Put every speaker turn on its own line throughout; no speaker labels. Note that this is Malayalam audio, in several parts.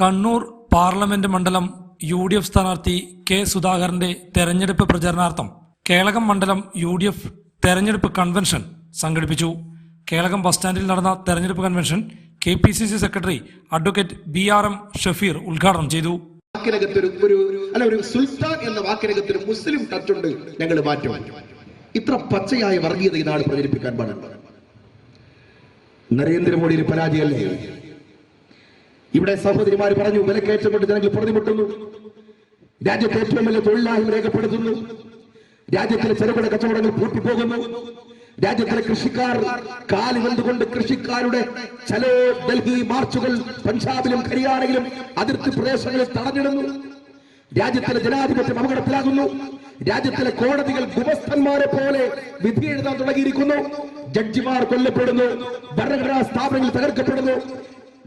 കണ്ണൂർ പാർലമെന്റ് മണ്ഡലം യു ഡി എഫ് സ്ഥാനാർത്ഥി കെ സുധാകരന്റെ തെരഞ്ഞെടുപ്പ് പ്രചരണാർത്ഥം കേളകം മണ്ഡലം യു ഡി എഫ് തെരഞ്ഞെടുപ്പ് കൺവെൻഷൻ സംഘടിപ്പിച്ചു. കേളകം ബസ് സ്റ്റാൻഡിൽ നടന്ന തെരഞ്ഞെടുപ്പ് convention K P C C secretary advocate B R M Shafeer ഉദ്ഘാടനം ചെയ്തു.
ഒരു അല്ല ഒരു സുൽത്താൻ എന്ന വാക്കിനകത്തൊരു മുസ്ലിം ടച്ച് ഉണ്ട്. ഞങ്ങൾ മാറ്റും. ഇത്ര പച്ചയായ വർഗീയത ഈ പ്രചരിപ്പിക്കാൻ പാടില്ല. നരേന്ദ്രമോദിയുടെ ഒരു പരാജയമല്ലേ? ഇവിടെ സഹോദരിമാർ പറഞ്ഞു വിലക്കയറ്റം കൊണ്ട് ജനങ്ങൾ പ്രതിമുട്ടുന്നു. രാജ്യത്തെ ഏറ്റവും വലിയ തൊഴിലായ്മ രേഖപ്പെടുത്തുന്നു. രാജ്യത്തിലെ ചെറുകിട കച്ചവടങ്ങൾ പൂട്ടിപ്പോകുന്നു. രാജ്യത്തിലെ കൃഷിക്കാർ കാലി വെന്തുകൊണ്ട് കൃഷിക്കാരുടെ ചലോ ഡൽഹി മാർച്ചുകൾ പഞ്ചാബിലും ഹരിയാനയിലും അതിർത്തി പ്രദേശങ്ങളിൽ തടഞ്ഞിടുന്നു. രാജ്യത്തിലെ ജനാധിപത്യം അപകടത്തിലാകുന്നു. രാജ്യത്തിലെ കോടതികൾ ഗുമസ്തന്മാരെ പോലെ വിധി എഴുതാൻ തുടങ്ങിയിരിക്കുന്നു. ജഡ്ജിമാർ കൊല്ലപ്പെടുന്നു. ഭരണഘടനാ സ്ഥാപനങ്ങൾ തകർക്കപ്പെടുന്നു.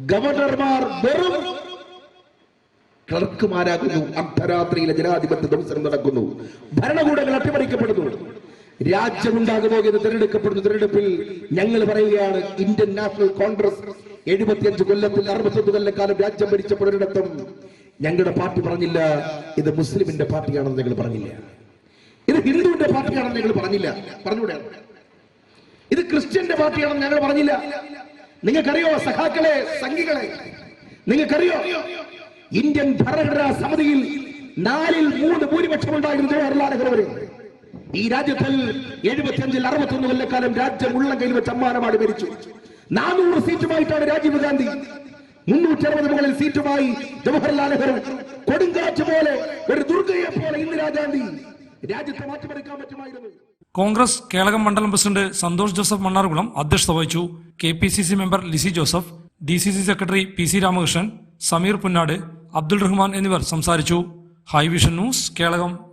ഗവർണർമാർ വെറും ക്ലർക്കുമാരാകുന്നു. അർദ്ധരാത്രിയിലെ ജനാധിപത്യ ദിവസം നടക്കുന്നു. ഭരണകൂടങ്ങൾ അട്ടിമറിക്കപ്പെടുന്നു. രാജ്യമുണ്ടാകുമോ എന്ന് തിരഞ്ഞെടുക്കപ്പെടുന്ന. തിരഞ്ഞെടുപ്പിൽ ഞങ്ങൾ പറയുകയാണ് ഇന്ത്യൻ നാഷണൽ കോൺഗ്രസ് എഴുപത്തിയഞ്ച് കൊല്ലത്തിൽ അറുപത്തൊന്ന് കൊല്ലക്കാലം രാജ്യം ഭരിച്ചപ്പോഴൊരിടത്തും ഞങ്ങളുടെ പാർട്ടി പറഞ്ഞില്ല ഇത് മുസ്ലിമിന്റെ പാർട്ടിയാണെന്ന് ഞങ്ങൾ പറഞ്ഞില്ല. ഇത് ഹിന്ദുവിന്റെ പാർട്ടിയാണെന്ന് ഞങ്ങൾ പറഞ്ഞില്ല. പറഞ്ഞുകൂടെ? ഇത് ക്രിസ്ത്യന്റെ പാർട്ടിയാണെന്ന് ഞങ്ങൾ പറഞ്ഞില്ല. നിങ്ങൾക്കറിയോ സഖാക്കളെ സംഘികളെ? നിങ്ങൾക്കറിയോ? ഇന്ത്യൻ ഭരണഘടനാ സമിതിയിൽ നാലിൽ മൂന്ന് ഭൂരിപക്ഷം ഉണ്ടായിരുന്നു ജവഹർലാൽ ഈ രാജ്യത്തിൽ എഴുപത്തിയഞ്ചിൽ അറുപത്തൊന്ന് കൊല്ലക്കാലം രാജ്യം ഉള്ളം കയ്യിൽ വെച്ച് അമ്മാനമാണ് മരിച്ചു നാനൂറ് സീറ്റുമായിട്ടാണ് രാജീവ് ഗാന്ധി. മുന്നൂറ്റി അറുപത് മുകളിൽ സീറ്റുമായി ജവഹർലാൽ നെഹ്റു. കൊടുങ്കാറ്റ് പോലെ ഒരു ദുർഗയെ പോലെ ഇന്ദിരാഗാന്ധി രാജ്യത്തെ മാറ്റിമറിക്കാൻ പറ്റുമായിരുന്നു.
കോൺഗ്രസ് കേളകം മണ്ഡലം പ്രസിഡന്റ് സന്തോഷ് ജോസഫ് മണ്ണാർകുളം അധ്യക്ഷത വഹിച്ചു. K P C C member Lissy Joseph D C C secretary P C Ramakrishnan Sameer Punnad Abdul Rahman എന്നിവർ സംസാരിച്ചു. High vision news Kelakam.